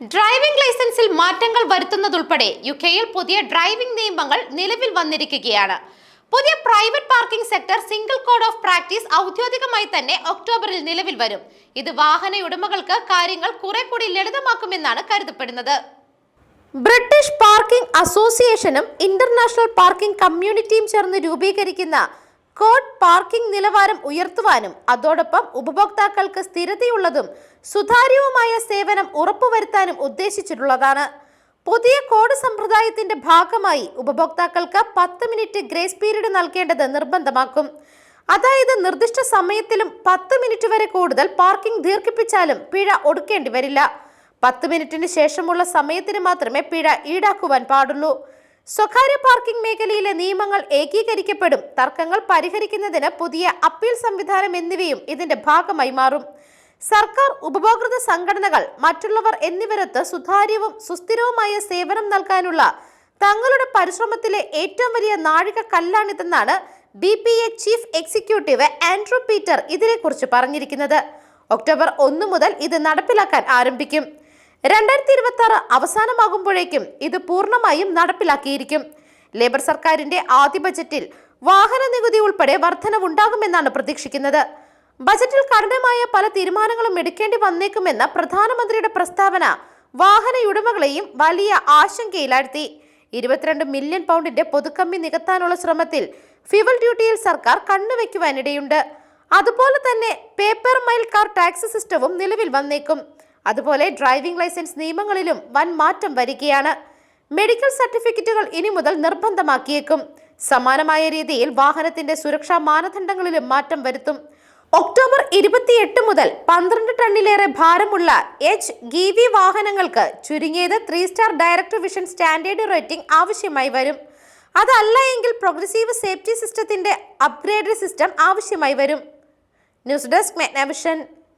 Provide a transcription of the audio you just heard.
Driving ലൈസൻസിൽ മാറ്റങ്ങൾ വരുത്തുന്നതുൾപ്പെടെ U കെയിൽ പുതിയ ഡ്രൈവിംഗ് നിയമങ്ങൾ നിലവിൽ വന്നിരിക്കുകയാണ്. പുതിയ private parking sector single code of practice ഔദ്യോഗികമായി തന്നെ ഒക്ടോബറിൽ നിലവിൽ വരും. ഇത് വാഹന ഉടമകൾക്ക് കാര്യങ്ങൾ കുറെ കൂടി ലളിതമാക്കുമെന്നാണ് കരുതപ്പെടുന്നത്. ബ്രിട്ടീഷ് പാർക്കിംഗ് അസോസിയേഷനും ഇന്റർനാഷണൽ പാർക്കിംഗ് കമ്മ്യൂണിറ്റിയും ചേർന്ന് രൂപീകരിക്കുന്ന കോഡ് പാർക്കിംഗ് നിലവാരം ഉയർത്തുവാനും അതോടൊപ്പം ഉപഭോക്താക്കൾക്ക് സ്ഥിരതയുള്ളതും സുതാര്യവുമായ സേവനം ഉറപ്പുവരുത്താനും ഉദ്ദേശിച്ചിട്ടുള്ളതാണ്. പുതിയ കോഡ് സമ്പ്രദായത്തിന്റെ ഭാഗമായി ഉപഭോക്താക്കൾക്ക് പത്ത് മിനിറ്റ് ഗ്രേസ് പീരീഡ് നൽകേണ്ടത് നിർബന്ധമാക്കും. അതായത് നിർദ്ദിഷ്ട സമയത്തിലും പത്ത് മിനിറ്റ് വരെ കൂടുതൽ പാർക്കിംഗ് ദീർഘിപ്പിച്ചാലും പിഴ ഒടുക്കേണ്ടി വരില്ല. പത്ത് മിനിറ്റിന് ശേഷമുള്ള സമയത്തിന് മാത്രമേ പിഴ ഈടാക്കുവാൻ പാടുള്ളൂ. സ്വകാര്യ പാർക്കിംഗ് മേഖലയിലെ നിയമങ്ങൾ ഏകീകരിക്കപ്പെടും. തർക്കങ്ങൾ പരിഹരിക്കുന്നതിന് പുതിയ അപ്പീൽ സംവിധാനം എന്നിവയും ഇതിന്റെ ഭാഗമായി മാറും. സർക്കാർ ഉപഭോക്തൃ സംഘടനകൾ മറ്റുള്ളവർ എന്നിവരൊത്ത് സുതാര്യവും സുസ്ഥിരവുമായ സേവനം നൽകാനുള്ള തങ്ങളുടെ പരിശ്രമത്തിലെ ഏറ്റവും വലിയ നാഴിക കല്ലാണിതെന്നാണ് B P A chief executive Andrew Peter ഇതിനെക്കുറിച്ച് പറഞ്ഞിരിക്കുന്നത്. ഒക്ടോബർ ഒന്ന് മുതൽ ഇത് നടപ്പിലാക്കാൻ ആരംഭിക്കും. രണ്ടായിരത്തി ഇരുപത്തി ആറ് അവസാനമാകുമ്പോഴേക്കും ഇത് പൂർണമായും നടപ്പിലാക്കിയിരിക്കും. ലേബർ സർക്കാരിന്റെ ആദ്യ ബജറ്റിൽ വാഹന നികുതി ഉൾപ്പെടെ വർധനവുണ്ടാകുമെന്നാണ് പ്രതീക്ഷിക്കുന്നത്. ബജറ്റിൽ കഠിനമായ പല തീരുമാനങ്ങളും എടുക്കേണ്ടി വന്നേക്കുമെന്ന പ്രധാനമന്ത്രിയുടെ പ്രസ്താവന വാഹനയുടമകളെയും വലിയ ആശങ്കയിലാഴ്ത്തി. ഇരുപത്തിരണ്ട് മില്യൺ പൗണ്ടിന്റെ പൊതുക്കമ്മി നികത്താനുള്ള ശ്രമത്തിൽ ഫ്യൂവൽ ഡ്യൂട്ടിയിൽ സർക്കാർ കണ്ണുവെക്കുവാനിടയുണ്ട് അതുപോലെ തന്നെ പേപ്പർ മൈൽ കാർ ടാക്സ് സിസ്റ്റവും നിലവിൽ വന്നേക്കും. അതുപോലെ ഡ്രൈവിംഗ് ലൈസൻസ് നിയമങ്ങളിലും വൻ മാറ്റം വരികയാണ്. മെഡിക്കൽ സർട്ടിഫിക്കറ്റുകൾ ഇനി മുതൽ നിർബന്ധമാക്കിയേക്കും. സമാനമായ രീതിയിൽ വാഹനത്തിന്റെ സുരക്ഷാ മാനദണ്ഡങ്ങളിലും മാറ്റം വരുത്തും. ഒക്ടോബർ ഇരുപത്തിയെട്ട് മുതൽ പന്ത്രണ്ട് ടണ്ണിലേറെ ഭാരമുള്ള എച്ച് ഗി വി വാഹനങ്ങൾക്ക് ചുരുങ്ങിയത് three star director vision standard rating ആവശ്യമായി വരും. അതല്ല എങ്കിൽ പ്രോഗ്രസീവ് സേഫ്റ്റി സിസ്റ്റത്തിന്റെ അപ്ഗ്രേഡ് സിസ്റ്റം ആവശ്യമായി വരും. News desk മെഗ്നാവിഷൻ.